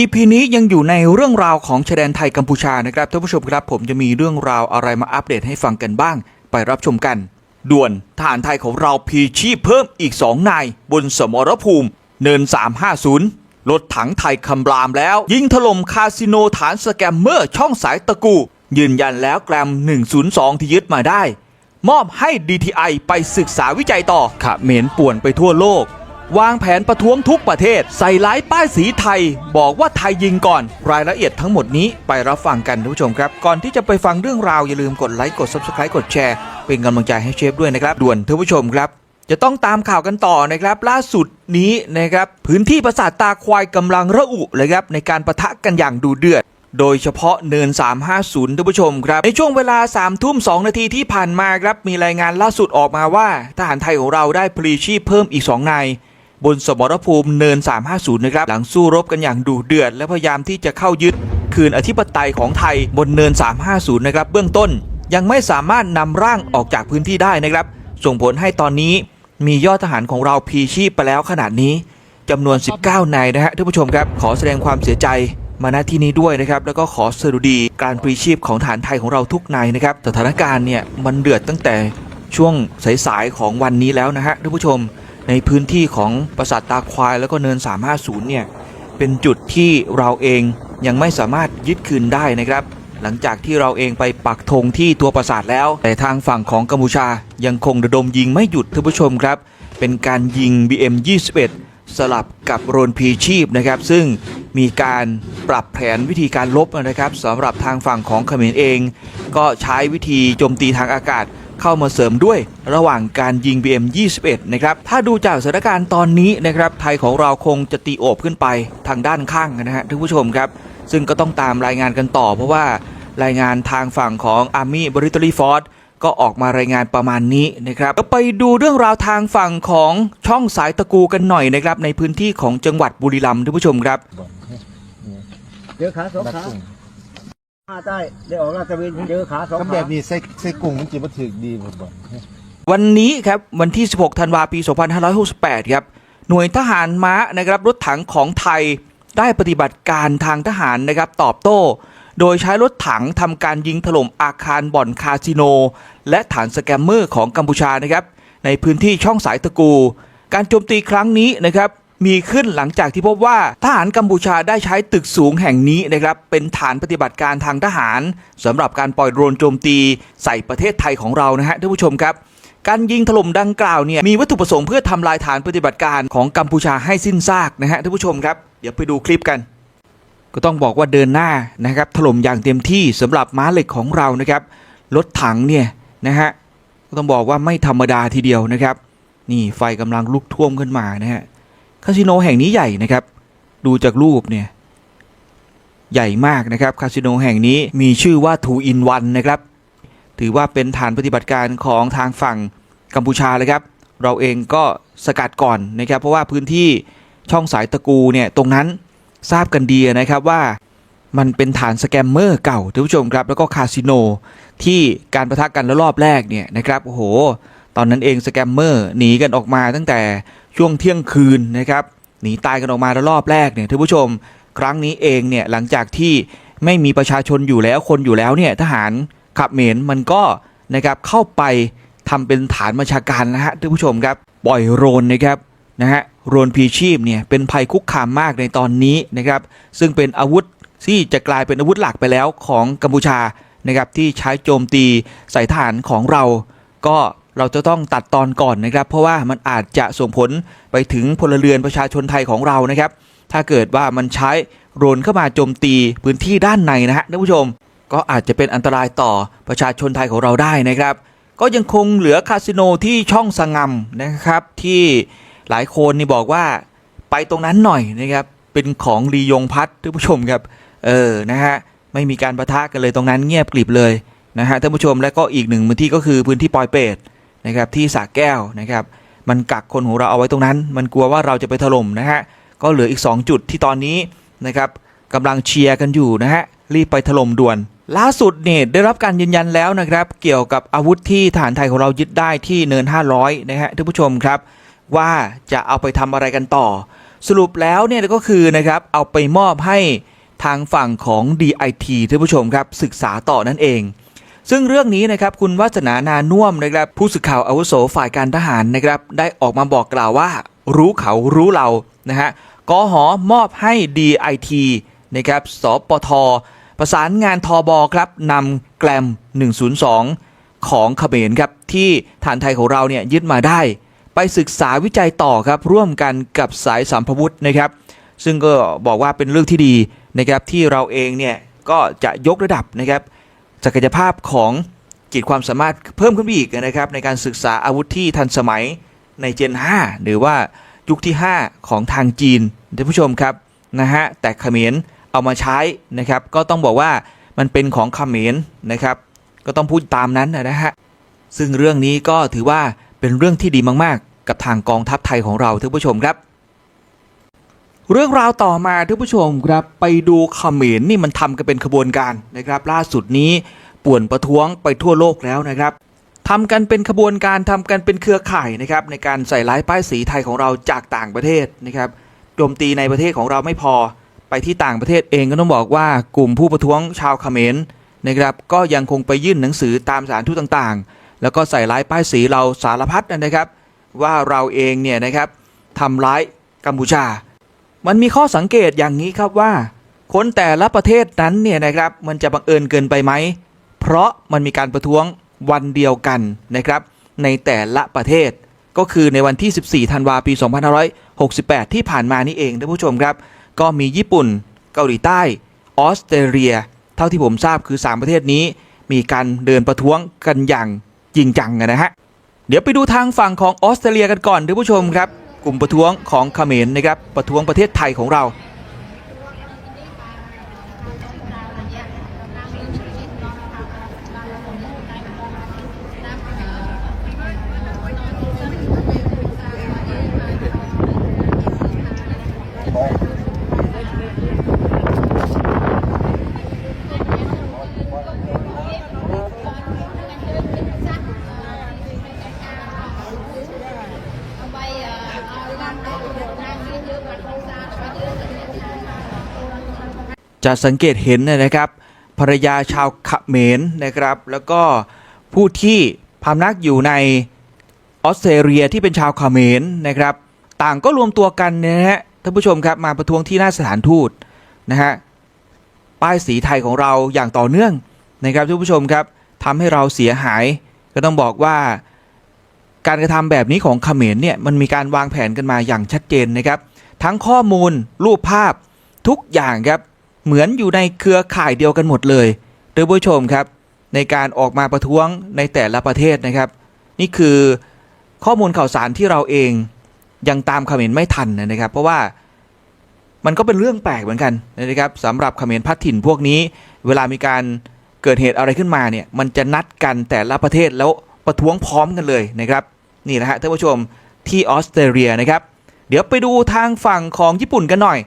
EP นี้ยังอยู่ในเรื่องราวของชายแดนไทยกัมพูชานะครับท่านผู้ชมครับผมจะมีเรื่องราวอะไรมาอัปเดตให้ฟังกันบ้าง ไปรับชมกัน ด่วนทหารไทยของเราพีชีพเพิ่มอีก 2 นาย บนสมรภูมิ เนิน 350 รถถังไทยคำรามแล้ว ยิงถล่มคาสิโนฐานสแกมเมอร์ช่องสายตะกู ยืนยันแล้วแกรม 102 ที่ยึดมาได้ มอบให้ DTI ไปศึกษาวิจัยต่อขะเหม็นป่วนไปทั่วโลก วางแผนประท้วงทุกประเทศ ใส่ร้ายป้ายสีไทย บอกว่าไทยยิงก่อน รายละเอียดทั้งหมดนี้ไปรับฟังกันท่านผู้ชมครับ ก่อนที่จะไปฟังเรื่องราว อย่าลืมกดไลค์กด Subscribe กดแชร์ เป็นกำลังใจให้เชฟด้วยนะครับ ด่วนท่านผู้ชมครับ จะต้องตามข่าวกันต่อนะครับ ล่าสุดนี้นะครับพื้นที่ปราสาทตาควายกำลังระอุเลยครับในการประทะกันอย่างดูเดือดโดยเฉพาะเนิน 350ท่านผู้ชมครับ ในช่วงเวลา3ทุ่ม2นาทีที่ผ่านมาครับ มีรายงานล่าสุดออกมาว่า ทหารไทยของเราได้พลีชีพเพิ่มอีก 2 นาย บนสมรภูมิเนิน 350 นะครับ หลังสู้รบกันอย่างดุเดือด และพยายามที่จะเข้ายึด คืนอธิปไตยของไทยบนเนิน 350 นะครับ เบื้องต้น ยังไม่สามารถนำร่างออกจากพื้นที่ได้นะครับ ส่งผลให้ตอนนี้มียอดทหารของเราพีชีพไปแล้วขนาดนี้จำนวน 19 นายนะฮะท่านผู้ชมครับ ขอแสดงความเสียใจมาณที่นี้ด้วยนะครับ แล้วก็ขอสรุดีการพลีชีพของฐานไทยของเราทุกนายนะครับ สถานการณ์เนี่ยมันเดือดตั้งแต่ช่วงสายๆของวันนี้แล้วนะฮะท่านผู้ชม ในพื้นที่ของปราสาทตาควายแล้วก็เนิน 350 เนี่ย เป็นจุดที่เราเองยังไม่สามารถยึดคืนได้นะครับ หลังจากที่เราเองไปปักธงที่ตัวปราสาทแล้ว แต่ทางฝั่งของกัมพูชายังคงระดมยิงไม่หยุดท่านผู้ชมครับ เป็นการยิง BM 21 สลับกับโรนพีชีพนะครับ ซึ่งมีการปรับแผนวิธีการลบนะครับสำหรับทางฝั่งของเขมรเอง ก็ใช้วิธีโจมตีทางอากาศ เข้ามาเสริมด้วย ระหว่างการยิง BM 21 นะครับ ถ้าดูจากสถานการณ์ตอนนี้นะครับ ไทยของเราคงจะตีโอบขึ้นไปทางด้านข้างนะฮะท่านผู้ชมครับ ซึ่งก็ต้องตามรายงานกันต่อ เพราะว่ารายงานทางฝั่งของ Army b r i t a r y Force ก็ออกมารายงานประมาณนี้นะครับก็ไปดูเรื่องราวทางฝั่งของช่องสายตะกูกันหน่อยนะครับ ในพื้นที่ของจังหวัดบุรีรัมย์ท่านผู้ชมครับเจอขาสองขา ขาใต้ได้ออกราชวินเจอขาสองคำขาแบบนี้ใส่ใส่กุ้งมันจิบ่ถึกดีผมบอกวันนี้ครับวันที่ 16 ธันวาปี 2568 ครับ หน่วยทหารม้านะครับรถถังของไทยได้ปฏิบัติการทางทหารนะครับตอบโต้ โดยใช้รถถังทำการยิงถล่มอาคารบ่อนคาสิโน และฐานสแกมเมอร์ของกัมพูชานะครับในพื้นที่ช่องสายตะกู การโจมตีครั้งนี้นะครับ มีขึ้นหลังจากที่พบว่าทหารกัมพูชาได้ใช้ตึกสูงแห่งนี้นะครับเป็นฐานปฏิบัติการทางทหารสำหรับการปล่อยโดรนโจมตีใส่ประเทศไทยของเรานะฮะท่านผู้ชมครับการยิงถล่มดังกล่าวเนี่ยมีวัตถุประสงค์เพื่อทำลายฐานปฏิบัติการของกัมพูชาให้สิ้นซากนะฮะท่านผู้ชมครับเดี๋ยวไปดูคลิปกัน ก็ต้องบอกว่าเดินหน้านะครับถล่มอย่างเต็มที่สำหรับม้าเหล็กของเรานะครับรถถังเนี่ยนะฮะก็ต้องบอกว่าไม่ธรรมดาทีเดียวนะครับ นี่ไฟกำลังลุกท่วมขึ้นมานะฮะ คาสิโนแห่งนี้ใหญ่นะครับ ดูจากรูปเนี่ยใหญ่มากนะครับคาสิโนแห่งนี้มีชื่อว่า Two in One นะครับ ถือว่าเป็นฐานปฏิบัติการของทางฝั่งกัมพูชาเลยครับ เราเองก็สกัดก่อนนะครับ เพราะว่าพื้นที่ช่องสายตะกูเนี่ยตรงนั้นทราบกันดีนะครับว่ามันเป็นฐานสแกมเมอร์เก่าท่านผู้ชมครับ แล้วก็คาสิโนที่การประทะกันแล้วรอบแรกเนี่ยนะครับโอ้โห ตอนนั้นเองสแกมเมอร์หนีกันออกมาตั้งแต่ ช่วงเที่ยงคืนนะครับหนีตายกันออกมาแล้วรอบแรกเนี่ยท่านผู้ชม ครั้งนี้เองเนี่ยหลังจากที่ไม่มีประชาชนอยู่แล้วคนอยู่แล้วเนี่ยทหารขับเหมนมันก็นะครับเข้าไปทำเป็นฐานบัญชาการนะฮะท่านผู้ชมครับปล่อยโรนนะครับนะฮะโรนพีชีพเนี่ยเป็นภัยคุกคามมากในตอนนี้นะครับซึ่งเป็นอาวุธที่จะกลายเป็นอาวุธหลักไปแล้วของกัมพูชานะครับที่ใช้โจมตีใส่ทหารของเราก็ เราจะต้องตัดตอนก่อนนะครับ เพราะว่ามันอาจจะส่งผลไปถึงพลเรือนประชาชนไทยของเรานะครับ ถ้าเกิดว่ามันใช้โดรนเข้ามาโจมตีพื้นที่ด้านในนะฮะท่านผู้ชม ก็อาจจะเป็นอันตรายต่อประชาชนไทยของเราได้นะครับ ก็ยังคงเหลือคาสิโนที่ช่องสงงำนะครับ ที่หลายคนนี่บอกว่าไปตรงนั้นหน่อยนะครับ เป็นของลียงพัฒท่านผู้ชมครับ เออนะฮะไม่มีการประทะกันเลยตรงนั้นเงียบกริบเลยนะฮะท่านผู้ชมและก็อีกหนึ่งพื้นที่ก็คือพื้นที่ปอยเปต นะครับที่สระแก้วนะครับมันกักคนของเราเอาไว้ตรงนั้น มันกลัวว่าเราจะไปถล่มนะฮะก็เหลืออีก 2 จุดที่ตอนนี้นะครับกำลังเชียร์กันอยู่นะฮะรีบไปถล่มด่วน ล่าสุดเนี่ยได้รับการยืนยันแล้วนะครับ เกี่ยวกับอาวุธที่ฐานไทยของเรายึดได้ที่เนิน 500นะฮะท่านผู้ชมครับ ว่าจะเอาไปทำอะไรกันต่อ สรุปแล้วเนี่ยก็คือนะครับเอาไปมอบให้ทางฝั่งของ DIT ท่านผู้ชมครับศึกษาต่อนั่นเอง ซึ่งเรื่องนี้นะครับคุณวัฒนานานุ่มนะครับผู้สื่อข่าวอาวุโสฝ่ายการทหารนะครับได้ออกมาบอกกล่าวว่า รู้เขารู้เรานะฮะกอหอมอบให้ DIT นะครับสปท ประสานงานทอบอครับนำแกลม 102 ของเขมรครับที่ฐานไทยของเราเนี่ยยึดมาได้ ไปศึกษาวิจัยต่อครับร่วมกันกับสายสัมพวุธนะครับ ซึ่งก็บอกว่าเป็นเรื่องที่ดีนะครับที่เราเองเนี่ยก็จะยกระดับนะครับ ศักยภาพของขีดความสามารถเพิ่มขึ้นไปอีกนะครับ ในการศึกษาอาวุธที่ทันสมัยในเจน 5 หรือว่ายุคที่ 5 ของทางจีนท่านผู้ชมครับนะฮะแต่เขมรเอามาใช้นะครับ ก็ต้องบอกว่ามันเป็นของเขมรนะครับ ก็ต้องพูดตามนั้นนะฮะซึ่งเรื่องนี้ก็ถือว่าเป็นเรื่องที่ดีมาก ๆ กับทางกองทัพไทยของเราท่านผู้ชมครับ เรื่องราวต่อมาท่านผู้ชมครับไปดูเขมรนี่มันทำกันเป็นขบวนการนะครับ ล่าสุดนี้ป่วนประท้วงไปทั่วโลกแล้วนะครับทำกันเป็นขบวนการทำกันเป็นเครือข่ายนะครับในการใส่ร้ายป้ายสีไทยของเราจากต่างประเทศนะครับโจมตีในประเทศของเราไม่พอไปที่ต่างประเทศเองก็ต้องบอกว่ากลุ่มผู้ประท้วงชาวเขมรนะครับก็ยังคงไปยื่นหนังสือตามสารทูตต่างๆ แล้วก็ใส่ร้ายป้ายสีเราสารพัดนะครับ ว่าเราเองเนี่ยนะครับทำร้ายกัมพูชา มันมีข้อสังเกตอย่างนี้ครับว่า คนแต่ละประเทศนั้นเนี่ยนะครับมันจะบังเอิญเกินไปไหม เพราะมันมีการประท้วงวันเดียวกันนะครับ ในแต่ละประเทศ ก็คือในวันที่ 14 ธันวาปี 2568 ที่ผ่านมานี่เองท่านผู้ชมครับ ก็มีญี่ปุ่น เกาหลีใต้ ออสเตรเลีย เท่าที่ผมทราบคือ 3 ประเทศนี้ มีการเดินประท้วงกันอย่างจริงจังนะฮะเดี๋ยวไปดูทางฝั่งของออสเตรเลียกันก่อนท่านผู้ชมครับ กลุ่มประท้วงของเขมรนะครับประท้วงประเทศไทยของเรา จะสังเกตเห็นนะครับ ภรรยาชาวเขมรนะครับ แล้วก็ผู้ที่พำนักอยู่ในออสเตรเลียที่เป็นชาวเขมรนะครับ ต่างก็รวมตัวกันนะฮะท่านผู้ชมครับมาประท้วงที่หน้าสถานทูตนะฮะป้ายสีไทยของเราอย่างต่อเนื่องนะครับท่านผู้ชมครับทำให้เราเสียหาย ก็ต้องบอกว่าการกระทำแบบนี้ของเขมรเนี่ยมันมีการวางแผนกันมาอย่างชัดเจนนะครับ ทั้งข้อมูลรูปภาพทุกอย่างครับ เหมือนอยู่ในเครือข่ายเดียวกันหมดเลยท่านผู้ชมครับ ในการออกมาประท้วงในแต่ละประเทศนะครับ นี่คือข้อมูลข่าวสารที่เราเองยังตามเขมรไม่ทันนะครับ เพราะว่ามันก็เป็นเรื่องแปลกเหมือนกันนะครับสำหรับเขมรพัดถิ่นพวกนี้ เวลามีการเกิดเหตุอะไรขึ้นมาเนี่ยมันจะนัดกันแต่ละประเทศแล้วประท้วงพร้อมกันเลยนะครับนี่นะฮะท่านผู้ชมที่ออสเตรเลียนะครับ เดี๋ยวไปดูทางฝั่งของญี่ปุ่นกันหน่อย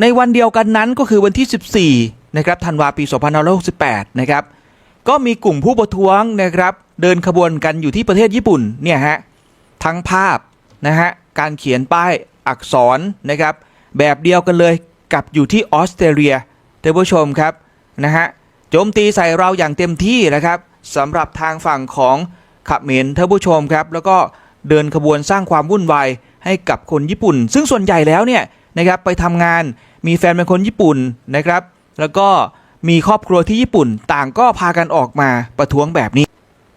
ในวันเดียวกันนั้นก็คือวันที่ 14 นะครับธันวาปี 2568 นะครับ ก็มีกลุ่มผู้ประท้วงนะครับ เดินขบวนกันอยู่ที่ประเทศญี่ปุ่นเนี่ยฮะ ทั้งภาพนะฮะ การเขียนป้ายอักษรนะครับ แบบเดียวกันเลยกับอยู่ที่ออสเตรเลียท่านผู้ชมครับนะฮะ โจมตีใส่เราอย่างเต็มที่นะครับสำหรับทางฝั่งของขับเขมรท่านผู้ชมครับ แล้วก็เดินขบวนสร้างความวุ่นวายให้กับคนญี่ปุ่น ซึ่งส่วนใหญ่แล้วเนี่ยนะครับไปทำงานมีแฟนเป็นคนญี่ปุ่นนะครับ แล้วก็มีครอบครัวที่ญี่ปุ่นต่างก็พากันออกมาประท้วงแบบนี้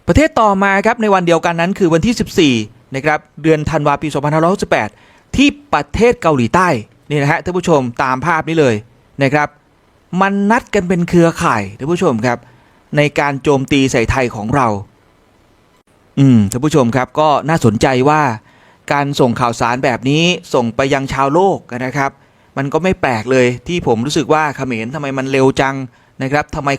ประเทศต่อมาครับในวันเดียวกันนั้นคือวันที่ 14นะครับเดือนธันวาปี 2568 ที่ประเทศเกาหลีใต้นี่นะฮะท่านผู้ชมตามภาพนี้เลยนะครับ มันนัดกันเป็นเครือข่ายท่านผู้ชมครับ ในการโจมตีใส่ไทยของเรา อืมท่านผู้ชมครับก็น่าสนใจว่า การส่งข่าวสารแบบนี้ส่งไปยังชาวโลกนะครับ มันก็ไม่แปลกเลยที่ผมรู้สึกว่าเขมรทำไมมันเร็วจังนะครับทำไม